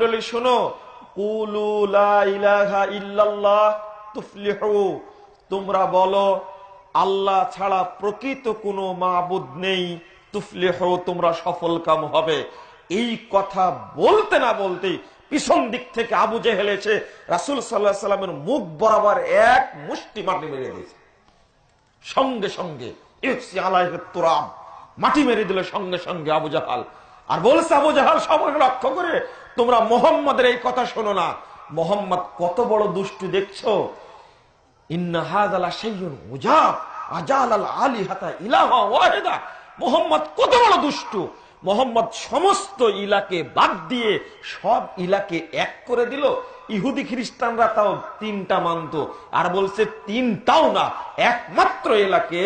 মন্ডলী, শোনো। তোমরা বলো, আল্লাহ ছাড়া প্রকৃত কোনো মাবুদ নেই। তুফলিহ, তোমরা সফল কাম হবে। এই কথা বলতে না বলতেই পিছন দিক থেকে আবু জেহেল এসে রাসুল সাল্লাহ সাল্লামের মুখ বরাবর এক মুষ্টি মাটি মেরে দিয়েছে। সঙ্গে সঙ্গে মাটি মেরে দিল সঙ্গে সঙ্গে আবু জাহাল। আর বলছে, আবু জাহাল সবাই লক্ষ্য করে তোমরা মোহাম্মদের এই কথা শোনো না। মোহাম্মদ কত বড় দুষ্টু দেখছ? সমস্ত ইলাকে এক করে দিল। ইহুদি খ্রিস্টানরা তাও তিনটা মানত, আর বলছে তিনটাও না, একমাত্র এলাকে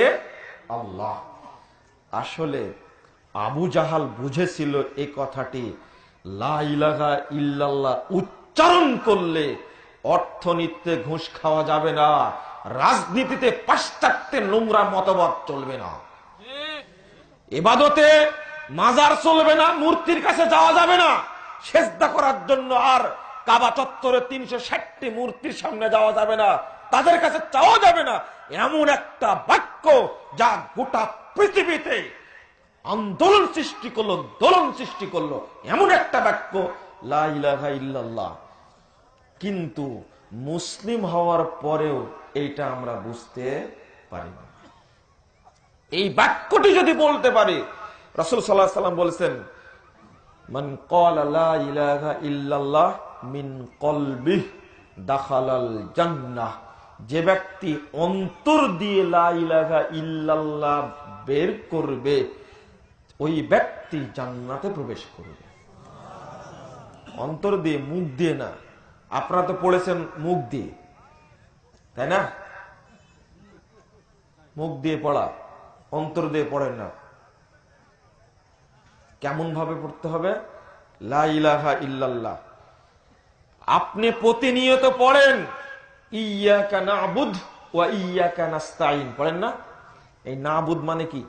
আল্লাহ। আসলে আবু জাহাল বুঝেছিল এই কথাটি। ইল্লাল্লাহ উচ্চারণ করলে অর্থনীতিতে ঘুষ খাওয়া যাবে না, রাজনীতিতে পাশ্চাত্যে নোংরা মতবাদ চলবে না। এবাদতে মাজার চলবে না, মূর্তির কাছে যাওয়া যাবে না। সেজদা করার জন্য আর কাবা চত্বরে তিনশো ষাটটি মূর্তির সামনে যাওয়া যাবে না, তাদের কাছে চাওয়া যাবে না। এমন একটা বাক্য যা গোটা পৃথিবীতে আন্দোলন সৃষ্টি করল, দোলন সৃষ্টি করল। এমন একটা বাক্য কিন্তু মুসলিম হওয়ার পরেও এইটা আমরা বুঝতে পারি এই বাক্যটি যদি বলতে পারি, রসুল সাল্লাহ সাল্লাম বলেছেন, মান কল ইলাহা ইল্লাল্লাহ মিন কলবিহ দাখালাল জান্নাহ। যে ব্যক্তি অন্তর দিয়ে লা ইল্লাল্লাহ বের করবে ওই ব্যক্তি জান্নাতে প্রবেশ করবে। অন্তর দিয়ে মুখ দিয়ে না, আপনারা তো পড়েছেন মুখ দিয়ে, তাই না? মুখ দিয়ে পড়া, অন্তর দিয়ে পড়েন না। কেমন ভাবে পড়তে হবে? লা ইলাহা ইল্লাল্লাহ। আপনি প্রতিনিয়ত পড়েন ইয়াকা নাবুদ ওয়া ইয়াকা নাস্তাইন পড়েন না? এই নাবুদ মানে কি?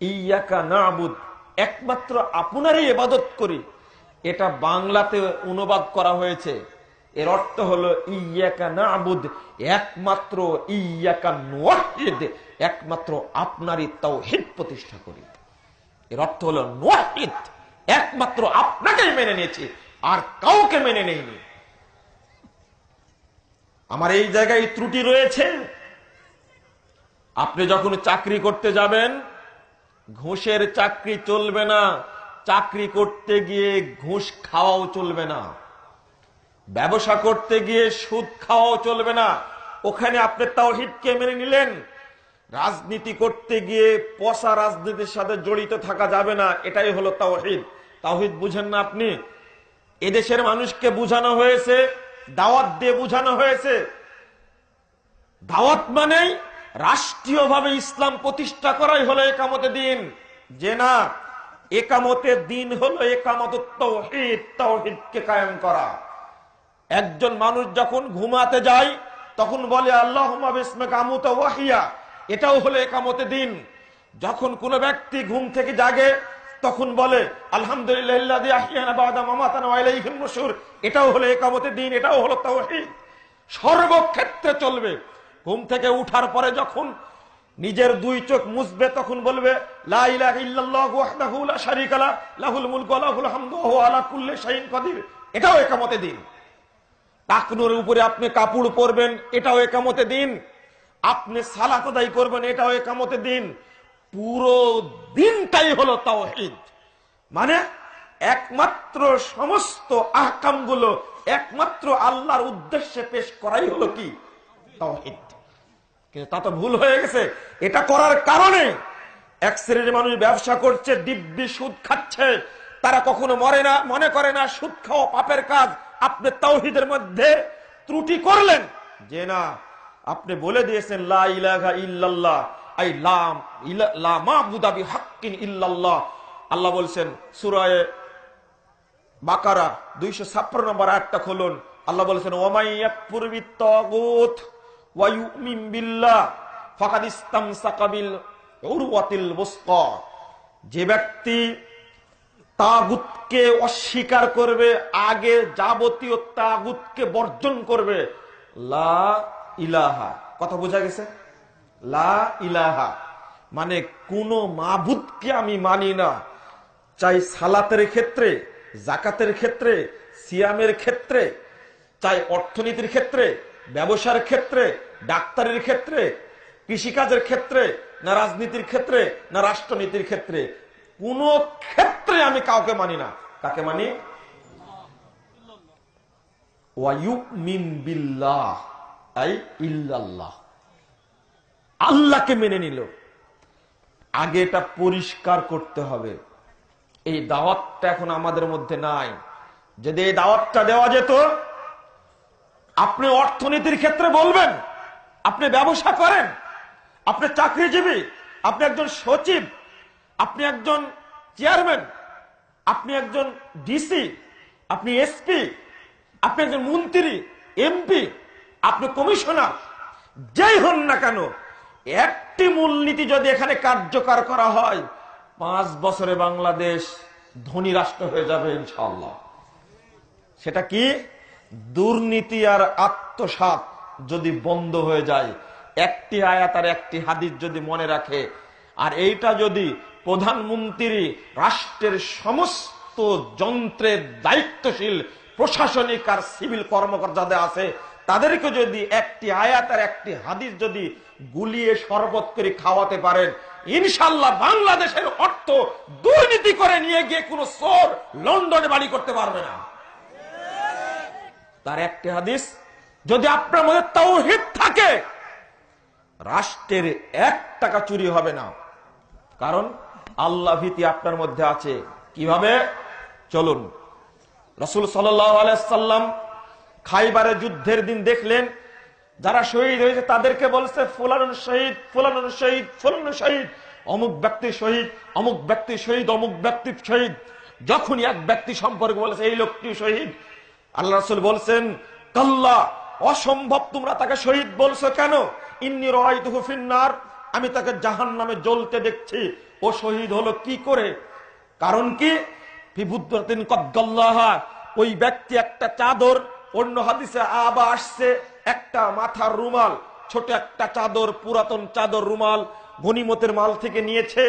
ইয়াকা নাবুদ, একমাত্র আপনারই এবাদত করি। এটা বাংলাতে অনুবাদ করা হয়েছে। এর অর্থ হলো ইয়াকা নাবুদ, একমাত্র ইয়াকা নোয়াহিদ একমাত্র আপনারই তাওহীদ প্রতিষ্ঠা করি। এর অর্থ হলো নোয়াহিদ একমাত্র আপনাকেই মেনে নিয়েছি, আর কাউকে মেনে নেইনি। আমার এই জায়গায় ত্রুটি রয়েছে। আপনি যখন চাকরি করতে যাবেন ঘুষের চাকরি চলবে না। চাকরি করতে গিয়ে ঘুষ খাওয়াও চলবে না। ব্যবসা করতে গিয়ে সুদ খাওয়াও চলবে না। ওখানে আপনি তাও তাওহিদকে মেনে নিলেন। রাজনীতি করতে গিয়ে পশা রাজনীতির সাথে জড়িত থাকা যাবে না। এটাই হলো তাওহিদ। তাওহিদ বুঝেন না আপনি? এদেশের মানুষকে বুঝানো হয়েছে, দাওয়াত দিয়ে বুঝানো হয়েছে। দাওয়াত মানেই রাষ্ট্রীয়ভাবে ইসলাম প্রতিষ্ঠা করাই হলো একামতে দিন। যে না একামতের দিন হলো একামত তৌহিদ, তৌহিদকে কায়েম করা। একজন মানুষ যখন ঘুমাতে যায়, তখন বলে আল্লাহ ওয়াহিয়া। এটাও হলো একামতে দিন। যখন কোন ব্যক্তি ঘুম থেকে জাগে, তখন বলে, আলহামদুলিল্লাহ এটাও হলো একামতে দিন, এটাও হলো তাওহীদ সর্বক্ষেত্রে চলবে। ঘুম থেকে উঠার পরে যখন নিজের দুই চোখ মুছবে, তখন বলবে এটাও একামতে দিন। টাকনুর উপরে আপনি কাপড় পরবেন, এটাও একামতে দিন। আপনি সালাত আদায় করবেন, এটাও একামতে দিন। পুরো দিনটাই হলো তাওহীদ। মানে একমাত্র সমস্ত আহকামগুলো একমাত্র আল্লাহর উদ্দেশ্যে পেশ করাই হলো কি? কিন্তু তা তো ভুল হয়ে গেছে। এটা করার কারণে এক শ্রেণির মানুষ ব্যবসা করছে দিব্যি সুদ খাচ্ছে। তারা কখনো মরে না, মনে করে না, সুদ খাওয়া পাপের কাজ। আপনি মধ্যে ত্রুটি করলেন। যে না, আপনি বলে দিয়েছেন আল্লাহ বলছেন, সূরায়ে বাকারা 256 নম্বর আয়াতটা খুলুন। আল্লাহ বলেছেন, ওমাই ইয়াকফুর বিত্তাগুত ওয়া ইউমিন বিল্লাহ ফাকাদ ইসতামসাকা বিল উরওয়াতিল বুসকা যে ব্যক্তি তাগুতকে অস্বীকার করবে, আগে যাবতীয় তাগুতকে বর্জন করবে, লা ইলাহা। কথা বোঝা গেছে? লা ইলাহা। মানে কোন মাবুদকে আমি মানি না। চাই সালাতের ক্ষেত্রে জাকাতের ক্ষেত্রে, সিয়ামের ক্ষেত্রে, চাই অর্থনীতির ক্ষেত্রে ব্যবসার ক্ষেত্রে, ডাক্তারের ক্ষেত্রে, কৃষিকাজের ক্ষেত্রে, না রাজনীতির ক্ষেত্রে, না রাষ্ট্রনীতির ক্ষেত্রে, কোন ক্ষেত্রে আমি কাউকে মানি না। কাকে মানি? আল্লাহকে মেনে নিল। আগে এটা পরিষ্কার করতে হবে। এই দাওয়াতটা এখন আমাদের মধ্যে নাই। যদি এই দাওয়াতটা দেওয়া যেত আপনি অর্থনীতির ক্ষেত্রে বলবেন, আপনি ব্যবসা করেন, আপনি চাকরিজীবী, আপনি একজন সচিব, আপনি একজন চেয়ারম্যান, আপনি একজন ডিসি, আপনি এসপি, আপনি একজন মন্ত্রী, এমপি, আপনি কমিশনার, যেই হন না কেন, একটি মূলনীতি যদি এখানে কার্যকর করা হয়, পাঁচ বছরে বাংলাদেশ ধনী রাষ্ট্র হয়ে যাবে ইনশাল্লাহ সেটা কি? দুর্নীতি আর আত্মসাত যদি বন্ধ হয়ে যায়, একটি আয়াত আর একটি হাদিস যদি মনে রাখে, আর এইটা যদি প্রধানমন্ত্রী রাষ্ট্রের সমস্ত যন্ত্রের দায়িত্বশীল প্রশাসনিক আর সিভিল কর্মকর্তাদের আছে, তাদেরকে যদি একটি আয়াত আর একটি হাদিস যদি গুলিয়ে শরবত করে খাওয়াতে পারেন ইনশাল্লাহ বাংলাদেশের অর্থ দুর্নীতি করে নিয়ে গিয়ে কোনো চোর লন্ডনে বাড়ি করতে পারবে না। তার একটি হাদিস, যদি আপনার মধ্যে তৌহিদ থাকে, রাষ্ট্রের এক টাকা চুরি হবে না। কারণ আল্লাহ ভীতি আপনার মধ্যে আছে। কীভাবে? চলুন। রসুল সাল্লাম খাইবারের যুদ্ধের দিন দেখলেন, যারা শহীদ হয়েছে তাদেরকে বলছে, ফুলানুন শহীদ ফুলানুন শহীদ ফুলানুন শহীদ, অমুক ব্যক্তি শহীদ, অমুক ব্যক্তি শহীদ, অমুক ব্যক্তি শহীদ। যখনই এক ব্যক্তি সম্পর্কে বলেছে, এই লোকটি শহীদ আল্লাহ রসুল বলছেন, কাল্লা, অসম্ভব তোমরা তাকে শহীদ বলছো কেন? ইন্নি রহিনার আমি তাকে জাহান নামে জ্বলতে দেখছি। ও শহীদ হলো কি করে? কারণ কি? ফিবুদ্দিন কদ্দাল্লাহা ওই ব্যক্তি একটা চাদর, অন্য হাদিসে আবা আসছে, একটা মাথার রুমাল, ছোট একটা চাদর, পুরাতন চাদর রুমাল গনিমতের মাল থেকে নিয়েছে,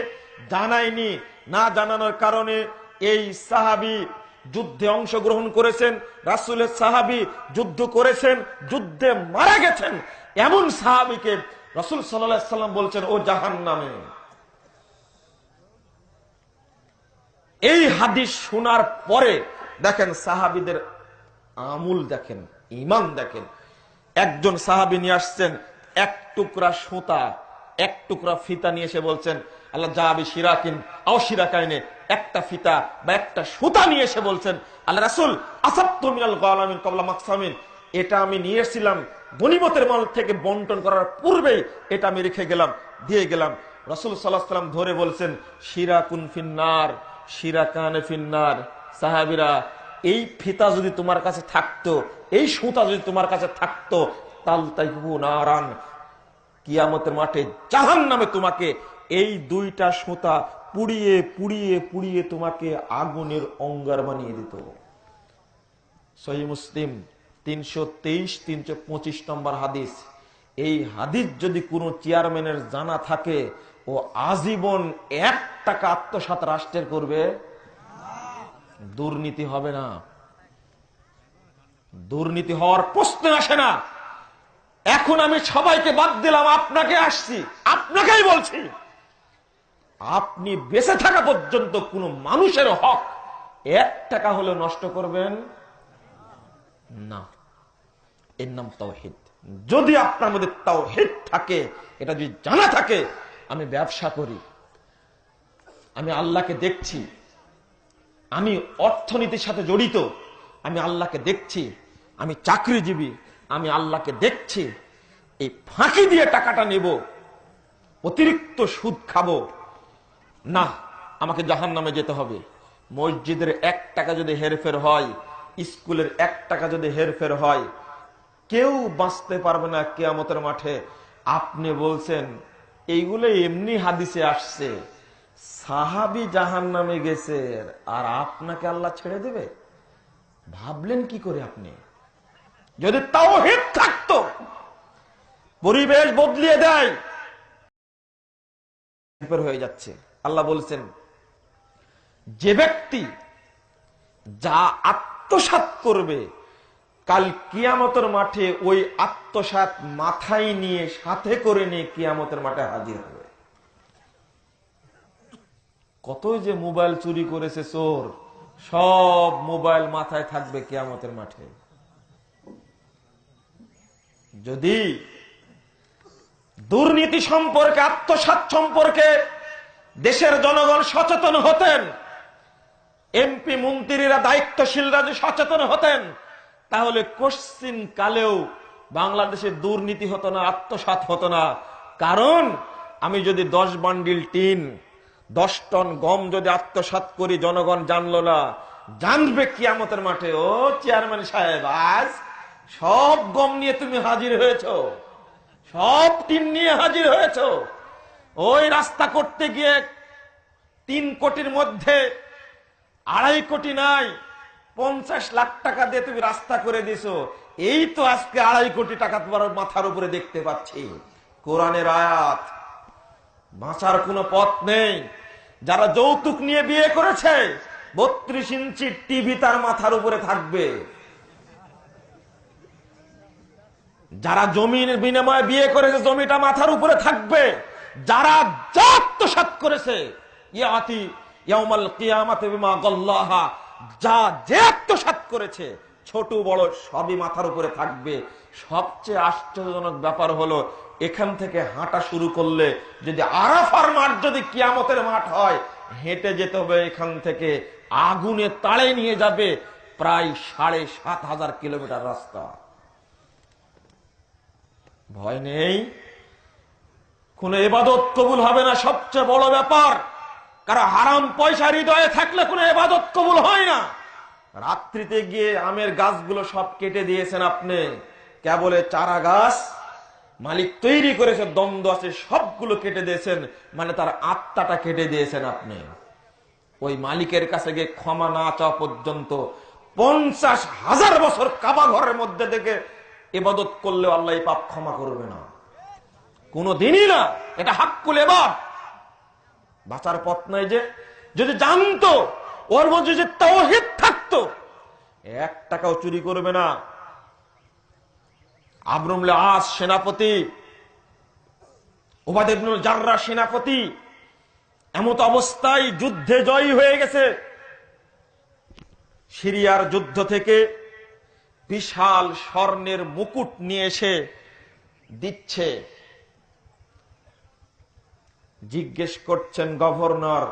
জানায়নি। না জানানোর কারণে এই সাহাবি যুদ্ধে অংশগ্রহণ করেছেন, রাসুলের সাহাবি যুদ্ধ করেছেন, যুদ্ধে মারা গেছেন। এমন সাহাবিকে রসুল সাল্লাম বলছেন, ও জাহান নামে এই হাদিস শোনার পরে দেখেন সাহাবিদের আমুল দেখেন ইমান দেখেন। একজন সাহাবি নিয়ে আসছেন, এক টুকরা সুতা, এক টুকরা ফিতা নিয়ে এসে বলছেন আল্লাহ জাহাবি সিরাকিন আও সিরাকাইনে একটা ফিতা বা একটা সুতা নিয়ে এসে বলছেন, আল্লাহ রাসুল, আসাত্ত মিনাল কবলা মাকসামিন। এটা আমি নিয়ে এসেছিলাম গনিমতের মাল থেকে বন্টন করার পূর্বেই এটা আমি রেখে গেলাম, দিয়ে গেলাম। রসুল সাল্লাহ সাল্লাম ধরে বলছেন, সিরাকুন ফিন্নার, সিরাকানে ফিন্নার। সাহাবিরা, এই ফিতা যদি তোমার কাছে থাকতো, এই সুতা যদি তোমার কাছে থাকতো তাল তাইবু নারান, কিয়ামতের মাঠে জাহান নামে তোমাকে এই দুইটা সুতা পুড়িয়ে পুড়িয়ে পুড়িয়ে তোমাকে আগুনের অঙ্গার বানিয়ে দিত। সহি মুসলিম তিনশো তেইশ, তিনশো পঁচিশ নম্বর হাদিস। এই হাদিস যদি কোনো চেয়ারম্যানের জানা থাকে, ও আজীবন এক টাকা আত্মসাত রাষ্ট্রের করবে, দুর্নীতি হবে না। দুর্নীতি হওয়ার প্রশ্ন আসে না। এখন আমি সবাইকে বাদ দিলাম, আপনাকে আসছি, আপনাকেই বলছি। আপনি বেঁচে থাকা পর্যন্ত কোনো মানুষের হক এক টাকা হলে নষ্ট করবেন না। এর নাম তাওহিদ। যদি আপনার মধ্যে তাওহিদ থাকে, এটা যদি জানা থাকে, আমি ব্যবসা করি, আমি আল্লাহকে দেখছি, আমি অর্থনীতির সাথে জড়িত, আমি আল্লাহকে দেখছি, আমি চাকরিজীবী, আমি আল্লাহকে দেখছি, এই ফাঁকি দিয়ে টাকাটা নেব, অতিরিক্ত সুদ খাব না, আমাকে জাহান নামে যেতে হবে। মসজিদের এক টাকা যদি হেরফের হয়, স্কুলের এক টাকা যদি হেরফের হয়, কেউ বাঁচতে পারবে না কেয়ামতের মাঠে। আপনি বলছেন, এইগুলো এমনি হাদিসে আসছে। সাহাবি জাহান নামে গেছে, আর আপনাকে আল্লাহ ছেড়ে দেবে? ভাবলেন কি করে আপনি? যদি তাও হিট থাকতো, পরিবেশ বদলিয়ে দেয় হয়ে যাচ্ছে। আল্লাহ বলছেন, যে ব্যক্তি যা আত্মসাত করবে, কাল কিয়ামতের মাঠে ওই আত্মসাত মাথায় নিয়ে সাথে করে নিয়ে কিয়ামতের মাঠে হাজির হবে। কতই যে মোবাইল চুরি করেছে চোর, সব মোবাইল মাথায় থাকবে কিয়ামতের মাঠে। যদি দুর্নীতি সম্পর্কে আত্মসাত সম্পর্কে দেশের জনগণ সচেতন হতেন। এমপি, মন্ত্রীরা দায়িত্বশীলরা যদি সচেতন হতেন। তাহলে কোশ্চিন কালেও বাংলাদেশে দুর্নীতি হতো না আত্মসাত হতো না। কারণ আমি যদি দশ বান্ডিল টিন, দশ টন গম যদি আত্মসাত করি, জনগণ জানলো না। জানবে কিয়ামতের মাঠে, ও চেয়ারম্যান সাহেব, আজ সব গম নিয়ে তুমি হাজির হয়েছ। সব টিন নিয়ে হাজির হয়েছ। ওই রাস্তা করতে গিয়ে তিন কোটির মধ্যে আড়াই কোটি নাই, পঞ্চাশ লাখ টাকা দিয়ে তুমি রাস্তা করে দিছো। এই তো আজকে আড়াই কোটি টাকা তোমার মাথার উপরে দেখতে পাচ্ছি। কোরআনের আয়াত। বাঁচার কোনো পথ নেই। যারা যৌতুক নিয়ে বিয়ে করেছে, বত্রিশ ইঞ্চি টিভি তার মাথার উপরে থাকবে। যারা জমির বিনিময়ে বিয়ে করেছে, জমিটা মাথার উপরে থাকবে। যারা জাত্মসাত করেছে যা যে আত্মসাত করেছে, ছোট বড় সবই মাথার উপরে থাকবে। সবচেয়ে আশ্চর্যজনক ব্যাপার হলো, এখান থেকে হাঁটা শুরু করলে যদি আরাফার মাঠ যদি কিয়ামতের মাঠ হয়, হেঁটে যেতে হবে এখান থেকে, আগুনে তাড়ে নিয়ে যাবে প্রায় সাড়ে সাত হাজার কিলোমিটার রাস্তা। ভয় নেই? কোন এবাদত কবুল হবে না, সবচেয়ে বড় ব্যাপার। কারণ হারাম পয়সা হৃদয়ে থাকলে কোনো এবাদত কবুল হয় না। রাত্রিতে গিয়ে আমের গাছগুলো সব কেটে দিয়েছেন আপনি। কেবলে চারা গাছ। মালিক তৈরি করেছে, দ্বন্দ্ব আছে, সবগুলো কেটে দিয়েছেন মানে তার আত্মাটা কেটে দিয়েছেন আপনি। ওই মালিকের কাছে গিয়ে ক্ষমা না চাওয়া পর্যন্ত পঞ্চাশ হাজার বছর কাবা ঘরের মধ্যে থেকে এবাদত করলে আল্লাহ পাপ ক্ষমা করবে না। কোনো দিনই না, এটা হাক্কুল এবার বাঁচার পথ নাই যে, যদি জানতো, ওর মধ্যে যে তাওহিদ থাকতো, এক টাকাও চুরি করবে না। আবরুমলে আস সেনাপতি ওবাদেবনুল জাররা সেনাপতি, এমত অবস্থায় যুদ্ধে জয়ী হয়ে গেছে। সিরিয়ার যুদ্ধ থেকে বিশাল স্বর্ণের মুকুট নিয়ে এসে দিচ্ছে। জিজ্ঞেস করছেন গভর্নর,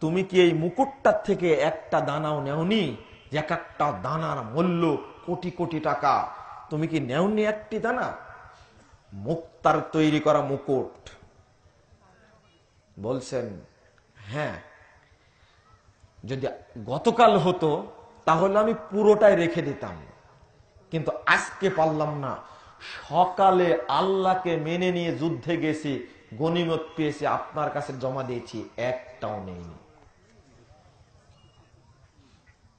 তুমি কি এই মুকুটটার থেকে একটা দানাও নেওনি? যে এক একটা দানার মূল্য কোটি কোটি টাকা। তুমি কি নেওনি একটি দানা? মুক্তার তৈরি করা মুকুট। বলছেন হ্যাঁ যদি গতকাল হতো তাহলে আমি পুরোটাই রেখে দিতাম। কিন্তু আজকে পারলাম না। সকালে আল্লাহকে মেনে নিয়ে যুদ্ধে গেছি। গনিমত পেয়েছি, আপনার কাছে জমা দিয়েছি, একটাও নেই।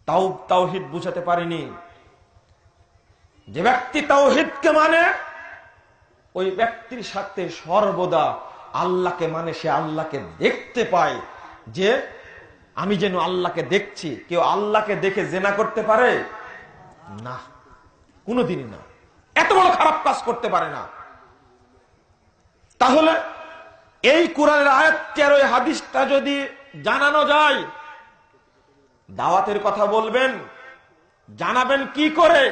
তাও তাওহিদ বুঝাতে পারিনি। যে ব্যক্তি তাওহিদকে মানে ওই ব্যক্তির সাথে সর্বদা আল্লাহকে মানে সে আল্লাহকে দেখতে পায়। যে আমি যেন আল্লাহকে দেখছি, কেউ আল্লাহকে দেখে জেনা করতে পারে? না, কোনোদিনই না। এত বড় খারাপ কাজ করতে পারে না। তাহলে এই কোরআনের আয়াতটি আর ওই হাদিসটা যদি জানানো যায়, দাওয়াতের কথা বলবেন, জানাবেন কি করে?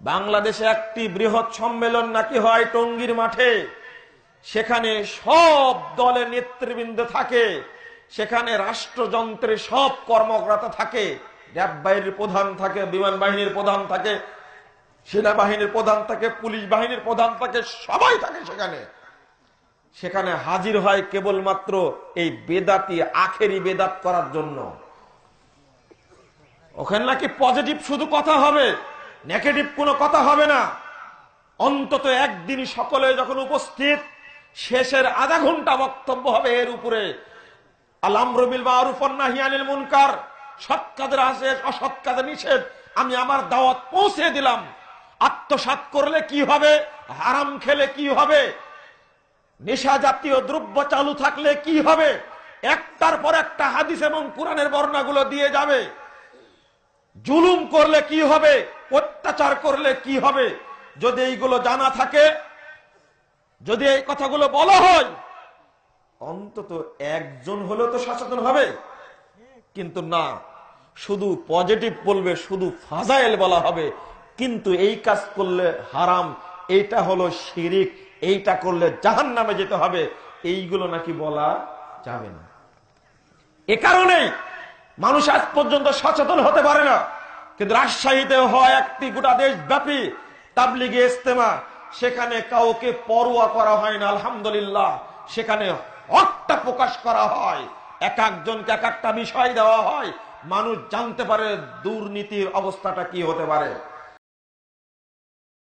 বাংলাদেশে একটি বৃহৎ সম্মেলন নাকি হয় টঙ্গির মাঠে? সেখানে সব দলের নেতৃবৃন্দ থাকে, সেখানে রাষ্ট্রযন্ত্রের সব কর্মকর্তা থাকে, র্যাব বাহিনীর প্রধান থাকে, বিমান বাহিনীর প্রধান থাকে, সেনাবাহিনীর প্রধান থাকে, পুলিশ বাহিনীর প্রধান থাকে, সবাই থাকে সেখানে। সেখানে হাজির হয় কেবলমাত্র এই বেদাতি, আখেরি বেদাত করার জন্য। ওখানে নাকি পজিটিভ শুধু কথা হবে নেগেটিভ কোনো কথা হবে না। অন্তত একদিন সকলে যখন উপস্থিত, শেষের আধা ঘণ্টা বক্তব্য হবে এর উপরে। নিষেধ, আমি আমার দাওয়াত পৌঁছে দিলাম। আত্মসাৎ করলে কি হবে? হারাম খেলে কি হবে? নেশা জাতীয় দ্রব্য চালু থাকলে কি হবে? একটার পর একটা হাদিস এবং কোরআনের বর্ণাগুলো দিয়ে যাবে। জুলুম করলে কি হবে? অত্যাচার করলে কি হবে? যদি এইগুলো জানা থাকে, যদি এই কথাগুলো বলা হয়, অন্তত একজন হলেও তো সচেতন হবে। কিন্তু না, শুধু পজিটিভ বলবে, শুধু ফাজাইল বলা হবে। কিন্তু এই কাজ করলে হারাম। এটা হলো শিরিক। এইটা করলে জাহান নামে যেতে হবে। এইগুলো নাকি বলা যাবে না। এ কারণেই মানুষ আজ পর্যন্ত সচেতন হতে পারে না। কিন্তু রাজশাহীতে হয় একটি গোটা দেশ ব্যাপী তাবলিগে ইস্তেমা সেখানে কাউকে পরোয়া করা হয় না, আলহামদুলিল্লাহ। সেখানে হকটা প্রকাশ করা হয়। এক একজনকে এক একটা বিষয় দেওয়া হয়। মানুষ জানতে পারে দুর্নীতির অবস্থাটা কি হতে পারে।